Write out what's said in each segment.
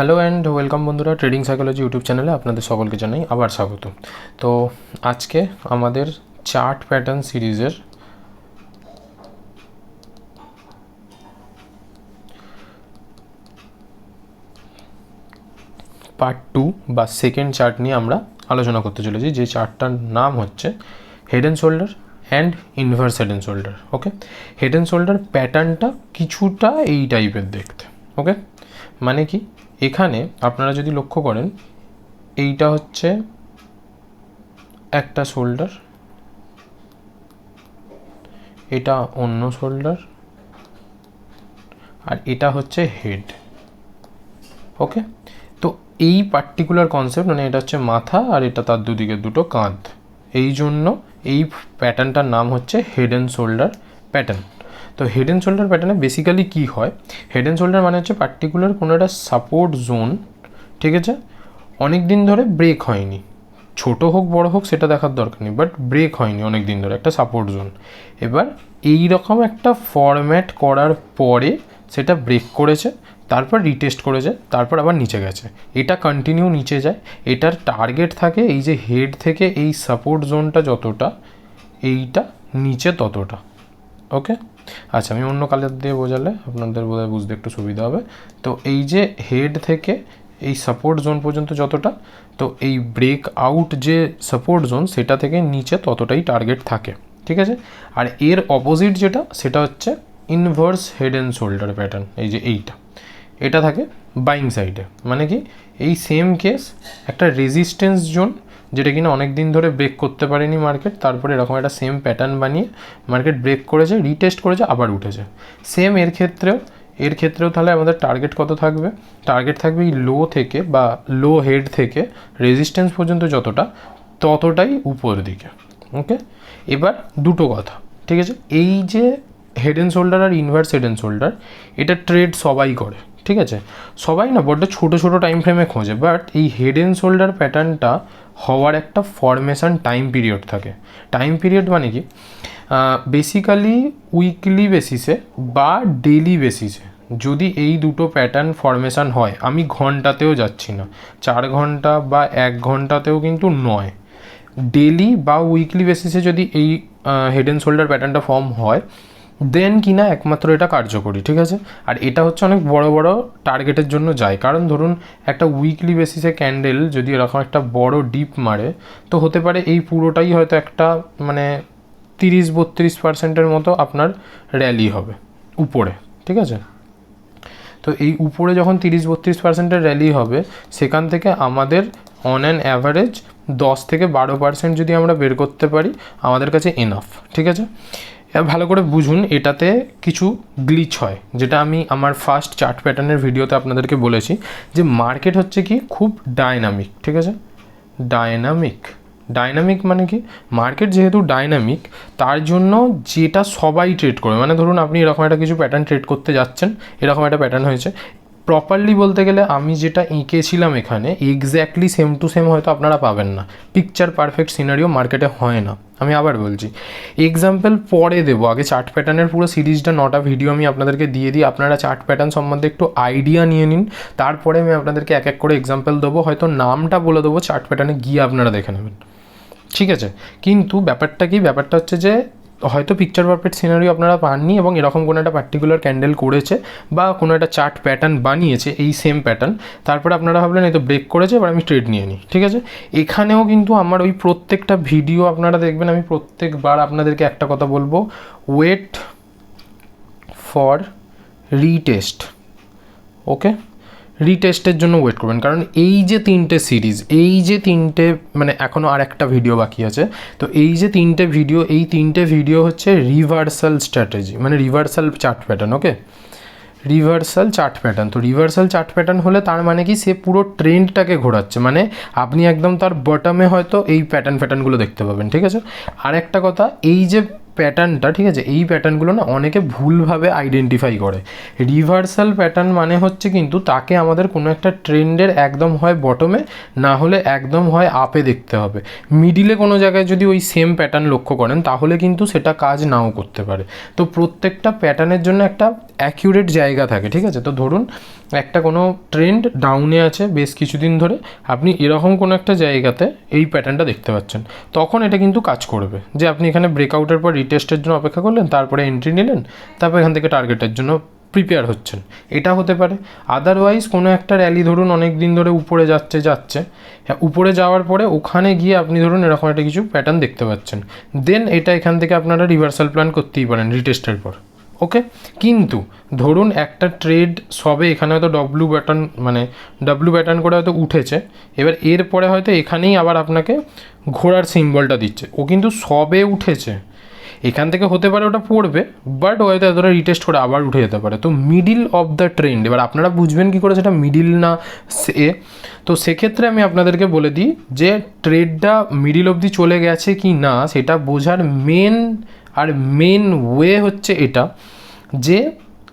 Hello and welcome বন্ধুরা trading psychology YouTube চ্যানেলে আপনাদের সকলকে জানাই আবার স্বাগত। তো আজকে আমাদের চার্ট প্যাটার্ন সিরিজের পার্ট টু বা সেকেন্ড চার্ট নিয়ে আমরা আলোচনা করতে চলেছি। যে চার্টটার নাম হচ্ছে head and shoulder and inverse head and shoulder, okay? Head and shoulder প্যাটার্নটা কিছুটা এই টাইপের দেখতে, ওকে? মানে কি? এখানে আপনারা যদি লক্ষ্য করেন, এইটা হচ্ছে একটা শোল্ডার, এটা অন্য শোল্ডার, আর এটা হচ্ছে হেড। ওকে? তো এই পার্টিকুলার কনসেপ্ট মানে এটা হচ্ছে মাথা আর এটা তার দুদিকে দুটো কাঁধ। এই জন্য এই প্যাটার্নটার নাম হচ্ছে হেড অ্যান্ড শোল্ডার প্যাটার্ন। তো হেড অ্যান্ড শোল্ডার প্যাটার্নে বেসিক্যালি কী হয়? হেড অ্যান্ড শোল্ডার মানে হচ্ছে পার্টিকুলার কোনো একটা সাপোর্ট জোন ঠিক আছে? অনেক দিন ধরে ব্রেক হয়নি। ছোট হোক, বড় হোক, সেটা দেখার দরকার নেই বাট ব্রেক হয়নি অনেক দিন ধরে, একটা সাপোর্ট জোন এবার এই রকম একটা ফরম্যাট করার পরে সেটা ব্রেক করেছে, তারপর রিটেস্ট করেছে, তারপর আবার নিচে গেছে। এটা কন্টিনিউ নিচে যায়। এটার টার্গেট থাকে, এই যে হেড থেকে এই সাপোর্ট জোনটা যতটা, এইটা নিচে ততটা। ওকে আচ্ছা আমি অন্য কালার দিয়ে বোঝালে আপনাদের বোধহয় বুঝতে একটু সুবিধা হবে। তো এই যে হেড থেকে এই সাপোর্ট জোন পর্যন্ত যতটা, তো এই ব্রেক আউট যে সাপোর্ট জোন সেটা থেকে নিচে ততটাই টার্গেট থাকে, ঠিক আছে? আর এর অপোজিট যেটা, সেটা হচ্ছে inverse head and shoulder pattern এই যে এইটা। এটা থাকে বাইং সাইডে মানে কি? এই সেম কেস একটা রেজিস্ট্যান্স জোন যেটা কিনা অনেক দিন ধরে ব্রেক করতে পারেনি মার্কেট তারপরে এরকম একটা সেম প্যাটার্ন বানিয়ে মার্কেট ব্রেক করেছে রিটেস্ট করেছে, আবার উঠেছে। সেম এর ক্ষেত্রেও এর ক্ষেত্রেও তাহলে আমাদের টার্গেট কত থাকবে? টার্গেট থাকবে এই লো থেকে বা লো হেড থেকে রেজিস্ট্যান্স পর্যন্ত যতটা, ততটাই উপর দিকে ওকে এবার দুটো কথা, ঠিক আছে? এই যে হেড অ্যান্ড শোল্ডার আর ইনভার্স হেড অ্যান্ড শোল্ডার এটা ট্রেড সবাই করে। ঠিক আছে? সবাই না বড্ড ছোটো ছোটো টাইম ফ্রেমে খোঁজে বাট এই হেড অ্যান্ড শোল্ডার প্যাটার্নটা হওয়ার একটা ফরমেশন টাইম পিরিয়ড থাকে। টাইম পিরিয়ড মানে কি? বেসিক্যালি উইকলি বেসিসে বা ডেলি বেসিসে যদি এই দুটো প্যাটার্ন ফরমেশন হয়, আমি ঘন্টাতেও যাচ্ছি না। চার ঘণ্টা বা এক ঘন্টাতেও কিন্তু নয়। ডেলি বা উইকলি বেসিসে যদি এই হেড অ্যান্ড শোল্ডার প্যাটার্নটা ফর্ম হয় দেন কিনা একমাত্র এটা কার্যকরী, ঠিক আছে? আর এটা হচ্ছে অনেক বড় বড় টার্গেটের জন্য যায়। কারণ ধরুন, একটা উইকলি বেসিসে ক্যান্ডেল যদি এরকম একটা বড় ডিপ মারে, তো হতে পারে এই পুরোটাই হয়তো একটা মানে তিরিশ বত্রিশ পার্সেন্টের মতো আপনার র্যালি হবে উপরে, ঠিক আছে? তো এই উপরে যখন তিরিশ বত্রিশ পার্সেন্টের র্যালি হবে, সেখান থেকে আমাদের অন অ্যান অ্যাভারেজ দশ থেকে বারো পার্সেন্ট যদি আমরা বের করতে পারি, আমাদের কাছে এনাফ ঠিক আছে? ভালো করে বুঝুন, এটাতে কিছু গ্লিচ হয়, যেটা আমি আমার ফার্স্ট চার্ট প্যাটার্নের ভিডিওতে আপনাদেরকে বলেছি, যে মার্কেট হচ্ছে কি খুব ডায়নামিক ঠিক আছে? ডায়নামিক ডাইনামিক মানে কি? মার্কেট যেহেতু ডাইনামিক তার জন্য যেটা সবাই ট্রেড করে মানে ধরুন আপনি এরকম একটা কিছু প্যাটার্ন ট্রেড করতে যাচ্ছেন, এরকম একটা প্যাটার্ন হয়েছে প্রপারলি বলতে গেলে আমি যেটা এঁকেছিলাম এখানে এক্স্যাক্টলি সেম টু সেম হয়তো আপনারা পাবেন না। পিকচার পারফেক্ট সিনারিও মার্কেটে হয় না। আমি আবার বলছি এক্সাম্পল পরে দেবো। আগে চার্ট প্যাটার্নের পুরো সিরিজটা, নটা ভিডিও আমি আপনাদেরকে দিয়ে দিই। আপনারা চার্ট প্যাটার্ন সম্বন্ধে একটু আইডিয়া নিয়ে নিন। তারপরে আমি আপনাদেরকে এক এক করে এক্সাম্পল দেবো। হয়তো নামটা বলে দেবো। চার্ট প্যাটার্নে গিয়ে আপনারা দেখে নেবেন। ঠিক আছে? কিন্তু ব্যাপারটা কি? ব্যাপারটা হচ্ছে যে হয়তো পিকচার পারফেক্ট সিনারিও আপনারা পাননি এবং এরকম কোনো একটা পার্টিকুলার ক্যান্ডেল করেছে বা কোনো একটা চার্ট প্যাটার্ন বানিয়েছে, এই সেম প্যাটার্ন তারপরে আপনারা ভাবলেন এই তো ব্রেক করেছে, এবার আমি ট্রেড নিয়ে নিই, ঠিক আছে? এখানেও কিন্তু আমার ওই প্রত্যেকটা ভিডিও আপনারা দেখবেন, আমি প্রত্যেকবার আপনাদেরকে একটা কথা বলব। ওয়েট ফর রিটেস্ট ওকে রিটেস্টের জন্য ওয়েট করবেন। কারণ এই যে তিনটে সিরিজ এই যে তিনটে মানে এখনও আর একটা ভিডিও বাকি আছে, তো এই যে তিনটে ভিডিও এই তিনটে ভিডিও হচ্ছে রিভার্সাল স্ট্র্যাটেজি মানে reversal chart pattern okay reversal chart pattern তো রিভার্সাল চার্ট প্যাটার্ন হলে তার মানে কি, সে পুরো ট্রেন্ডটাকে ঘোরাচ্ছে মানে আপনি একদম তার বটমে হয়তো এই প্যাটার্ন প্যাটার্নগুলো দেখতে পাবেন, ঠিক আছে? আর একটা কথা, এই যে প্যাটার্নটা ঠিক আছে? এই প্যাটার্নগুলো না অনেকে ভুলভাবে আইডেন্টিফাই করে। রিভার্সাল প্যাটার্ন মানে হচ্ছে কিন্তু তাকে আমাদের কোনো একটা ট্রেন্ডের একদম হয় বটমে না হলে একদম হয় আপে দেখতে হবে। মিডিলে কোনো জায়গায় যদি ওই সেম প্যাটার্ন লক্ষ্য করেন, তাহলে কিন্তু সেটা কাজ নাও করতে পারে। তো প্রত্যেকটা প্যাটার্নের জন্য একটা অ্যাকিউরেট জায়গা থাকে, ঠিক আছে? তো ধরুন, একটা কোনো ট্রেন্ড ডাউনে আছে বেশ কিছুদিন ধরে, আপনি এরকম কোনো একটা জায়গাতে এই প্যাটার্নটা দেখতে পাচ্ছেন। তখন এটা কিন্তু কাজ করবে। যে আপনি এখানে ব্রেকআউটের পর রিটেস্টের জন্য অপেক্ষা করলেন, তারপরে এন্ট্রি নিলেন, তারপর এখান থেকে টার্গেটের জন্য প্রিপেয়ার হচ্ছেন। এটা হতে পারে। আদারওয়াইজ কোনো একটা র্যালি ধরুন, অনেক দিন ধরে উপরে যাচ্ছে যাচ্ছে। হ্যাঁ উপরে যাওয়ার পরে ওখানে গিয়ে আপনি ধরুন, এরকম একটা কিছু প্যাটার্ন দেখতে পাচ্ছেন। দেন এটা এখান থেকে আপনারা রিভার্সাল প্ল্যান করতেই পারেন রিটেস্টের পর। ওকে কিন্তু ধরুন, একটা ট্রেড সবে এখানে হয়তো ডব্লু ব্যাটার্ন মানে ডব্লু ব্যাটার্ন করে হয়তো উঠেছে। এবার এরপরে হয়তো এখানেই আবার আপনাকে ঘোড়ার সিম্বলটা দিচ্ছে। ও কিন্তু সবে উঠেছে। এখান থেকে হতে পারে ওটা পড়বে বাট হয়তো এতটা রিটেস্ট করে আবার উঠে যেতে পারে। তো মিডিল অফ দ্য ট্রেন্ড এবার আপনারা বুঝবেন কী করে সেটা মিডিল না সে, তো সেক্ষেত্রে আমি আপনাদেরকে বলে দিই যে ট্রেডটা মিডিল অবধি চলে গেছে কি না, সেটা বোঝার মেন আর মেন ওয়ে হচ্ছে এটা যে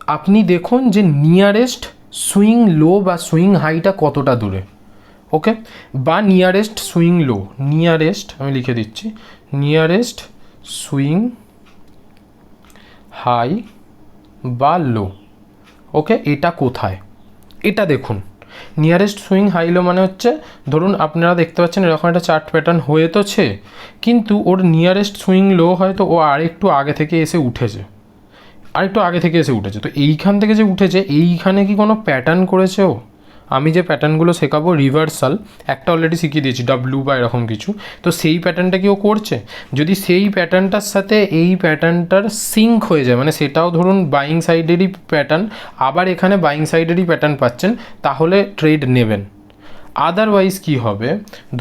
আপনি দেখুন যে নিয়ারেস্ট সুইং লো বা সুইং হাইটা কতটা দূরে ওকে বা নিয়ারেস্ট সুইং লো নিয়ারেস্ট আমি লিখে দিচ্ছি নিয়ারেস্ট সুইং হাই বা লো ওকে এটা কোথায়? এটা দেখুন। নিয়ারেস্ট সুইং হাই লো মানে হচ্ছে, ধরুন আপনারা দেখতে পাচ্ছেন এরকম একটা চার্ট প্যাটার্ন হয়ে তোছে কিন্তু ওর নিয়ারেস্ট সুইং লো হয়তো ও আরেকটু আগে থেকে এসে উঠেছে। আরেকটু আগে থেকে এসে উঠেছে। তো এইখান থেকে যে উঠেছে, এইখানে কি কোনো প্যাটার্ন করেছে ও? আমি যে প্যাটার্নগুলো শেখাবো রিভার্সাল একটা অলরেডি শিখিয়ে দিয়েছি ডাব্লু বা এরকম কিছু। তো সেই প্যাটার্নটা কি ও করছে? যদি সেই প্যাটার্নটার সাথে এই প্যাটার্নটার সিঙ্ক হয়ে যায় মানে সেটাও ধরুন বাইং সাইডেরই প্যাটার্ন আবার এখানে বাইং সাইডেরই প্যাটার্ন পাচ্ছেন, তাহলে ট্রেড নেবেন। আদারওয়াইজ কি হবে?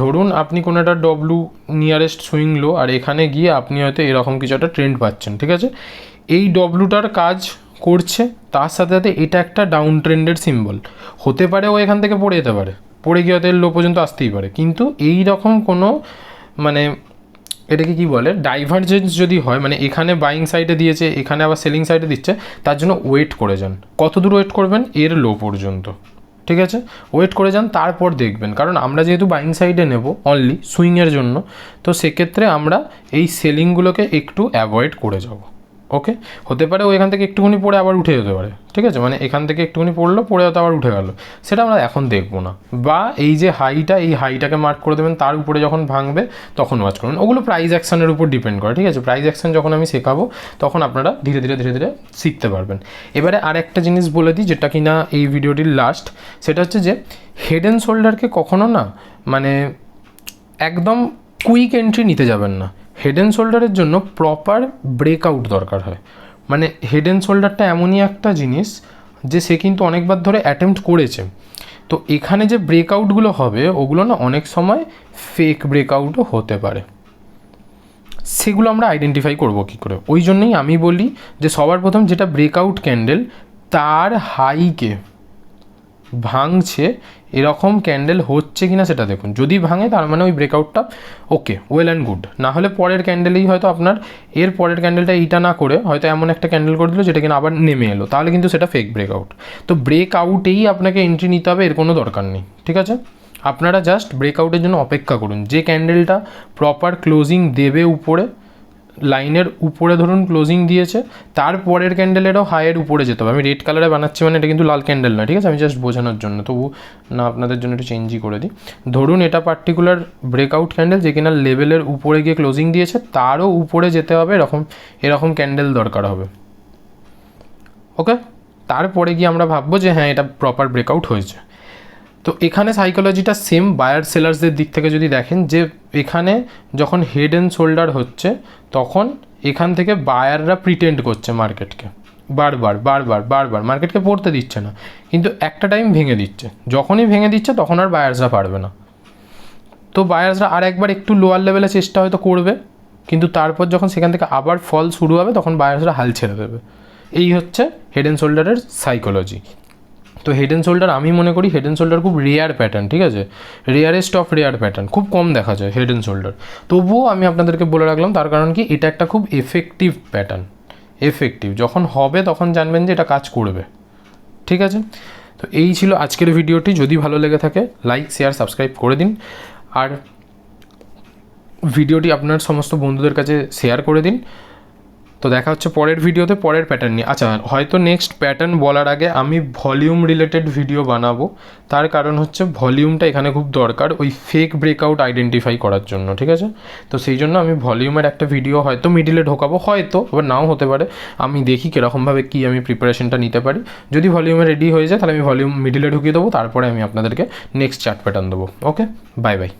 ধরুন আপনি কোনো একটা ডব্লু নিয়ারেস্ট সুইং লো আর এখানে গিয়ে আপনি হয়তো এরকম কিছু একটা ট্রেন্ড পাচ্ছেন, ঠিক আছে? এই ডব্লুটার কাজ করছে, তার সাথে সাথে এটা একটা ডাউন ট্রেন্ডের সিম্বল হতে পারে ও এখান থেকে পড়ে যেতে পারে, পড়ে গিয়ে হয়তো লো পর্যন্ত আসতেই পারে। কিন্তু এই রকম কোনো মানে এটাকে কি বলে ডাইভারজেন্স যদি হয় মানে এখানে বাইং সাইডে দিয়েছে, এখানে আবার সেলিং সাইডে দিচ্ছে, তার জন্য ওয়েট করে যান। কত দূর ওয়েট করবেন? এর লো পর্যন্ত। ঠিক আছে? ওয়েট করে যান, তারপর দেখবেন। কারণ আমরা যেহেতু বাইং সাইডে নেব অনলি সুইংয়ের জন্য, তো সেক্ষেত্রে আমরা এই সেলিংগুলোকে একটু অ্যাভয়েড করে যাব। ওকে? হতে পারে ও এখান থেকে একটুখানি পড়ে আবার উঠে যেতে পারে। ঠিক আছে? মানে এখান থেকে একটুখানি পড়ল, পড়ে হয়তো আবার উঠে গেল। সেটা আমরা এখন দেখব না। বা এই যে হাইটা এই হাইটাকে মার্ক করে দেবেন, তার উপরে যখন ভাঙবে, তখন ওয়াচ করবেন। ওগুলো প্রাইজ অ্যাকশনের উপর ডিপেন্ড করে, ঠিক আছে? প্রাইজ অ্যাকশন যখন আমি শেখাবো, তখন আপনারা ধীরে ধীরে ধীরে ধীরে শিখতে পারবেন। এবারে আর একটা জিনিস বলে দিই, যেটা কিনা এই ভিডিওটির লাস্ট সেটা হচ্ছে যে হেড অ্যান্ড শোল্ডারকে কখনো না মানে একদম কুইক এন্ট্রি নিতে যাবেন না। হেড অ্যান্ড শোল্ডারের জন্য প্রপার ব্রেকআউট দরকার হয়। মানে হেড অ্যান্ড শোল্ডারটা এমনই একটা জিনিস যে সে কিন্তু অনেকবার ধরে অ্যাটেম্প্ট করেছে। তো এখানে যে ব্রেকআউটগুলো হবে, ওগুলো না অনেক সময় ফেক ব্রেকআউটও হতে পারে। সেগুলো আমরা আইডেন্টিফাই করব কী করে। ওই জন্যই আমি বলি যে সবার প্রথম যেটা ব্রেকআউট ক্যান্ডেল তার হাইকে ভাঙছে, এরকম ক্যান্ডেল হচ্ছে কিনা সেটা দেখুন। যদি ভাঙে তার মানে ওই ব্রেকআউটটা ওকে ওয়েল অ্যান্ড গুড না হলে পরের ক্যান্ডেলেই হয়তো আপনার, এর পরের ক্যান্ডেলটা এইটা না করে হয়তো এমন একটা ক্যান্ডেল করে দিল যেটা কিনা আবার নেমে এলো। তাহলে কিন্তু সেটা ফেক ব্রেকআউট তো ব্রেকআউটেই আপনাকে এন্ট্রি নিতে হবে, এর কোনো দরকার নেই, ঠিক আছে? আপনারা জাস্ট ব্রেকআউটের জন্য অপেক্ষা করুন। যে ক্যান্ডেলটা প্রপার ক্লোজিং দেবে উপরে লাইনের উপরে ধরুন ক্লোজিং দিয়েছে তারপরের ক্যান্ডেলেরও হাইয়ের উপরে যেতে হবে। আমি রেড কালারে বানাচ্ছি মানে এটা কিন্তু লাল ক্যান্ডেল না, ঠিক আছে? আমি জাস্ট বোঝানোর জন্য, তবু না, আপনাদের জন্য একটু চেঞ্জই করে দিই। ধরুন এটা পার্টিকুলার ব্রেকআউট ক্যান্ডেল যে কিনা লেভেলের উপরে গিয়ে ক্লোজিং দিয়েছে, তারও উপরে যেতে হবে, এরকম এরকম ক্যান্ডেল দরকার হবে। ওকে তারপরে গিয়ে আমরা ভাববো যে হ্যাঁ এটা প্রপার ব্রেকআউট হয়েছে। তো এখানে সাইকোলজিটা সেম বায়ার সেলার্সদের দিক থেকে যদি দেখেন যে এখানে যখন হেড অ্যান্ড শোল্ডার হচ্ছে, তখন এখান থেকে বায়াররা প্রিটেন্ড করছে মার্কেটকে বারবার বারবার বারবার। মার্কেটকে পড়তে দিচ্ছে না। কিন্তু একটা টাইম ভেঙে দিচ্ছে। যখনই ভেঙে দিচ্ছে, তখন আর বায়ার্সরা পারবে না। তো বায়ার্সরা আর একবার একটু লোয়ার লেভেলে চেষ্টা হয়তো করবে, কিন্তু তারপর যখন সেখান থেকে আবার ফল শুরু হবে, তখন বায়ার্সরা হাল ছেড়ে দেবে। এই হচ্ছে হেড অ্যান্ড শোল্ডারের সাইকোলজি তো হেড অ্যান্ড শোল্ডার আমি মনে করি হেড অ্যান্ড শোল্ডার খুব রেয়ার প্যাটার্ন ঠিক আছে? রেয়ারেস্ট অফ রেয়ার প্যাটার্ন খুব কম দেখা যায় হেড অ্যান্ড শোল্ডার তবুও আমি আপনাদেরকে বলে রাখলাম, তার কারণ কি? এটা একটা খুব এফেক্টিভ প্যাটার্ন এফেক্টিভ যখন হবে তখন জানবেন যে এটা কাজ করবে, ঠিক আছে? তো এই ছিল আজকের ভিডিওটি। যদি ভালো লেগে থাকে লাইক শেয়ার সাবস্ক্রাইব করে দিন। আর ভিডিওটি আপনার সমস্ত বন্ধুদের কাছে শেয়ার করে দিন। তো দেখা হচ্ছে পরের ভিডিওতে, পরের প্যাটার্ন নিয়ে। আচ্ছা হয়তো নেক্সট প্যাটার্ন বলার আগে আমি ভলিউম রিলেটেড ভিডিও বানাবো। তার কারণ হচ্ছে ভলিউমটা এখানে খুব দরকার, ওই ফেক ব্রেকআউট আইডেন্টিফাই করার জন্য, ঠিক আছে? তো সেই জন্য আমি ভলিউমের একটা ভিডিও হয়তো মিডিলে ঢোকাবো, হয়তো আবার নাও হতে পারে। আমি দেখি কীরকমভাবে কী আমি প্রিপারেশনটা নিতে পারি। যদি ভলিউমে রেডি হয়ে যায়, তাহলে আমি ভলিউম মিডিলে ঢুকিয়ে দেবো, তারপরে আমি আপনাদেরকে নেক্সট চার্ট প্যাটার্ন দেবো ওকে বাই বাই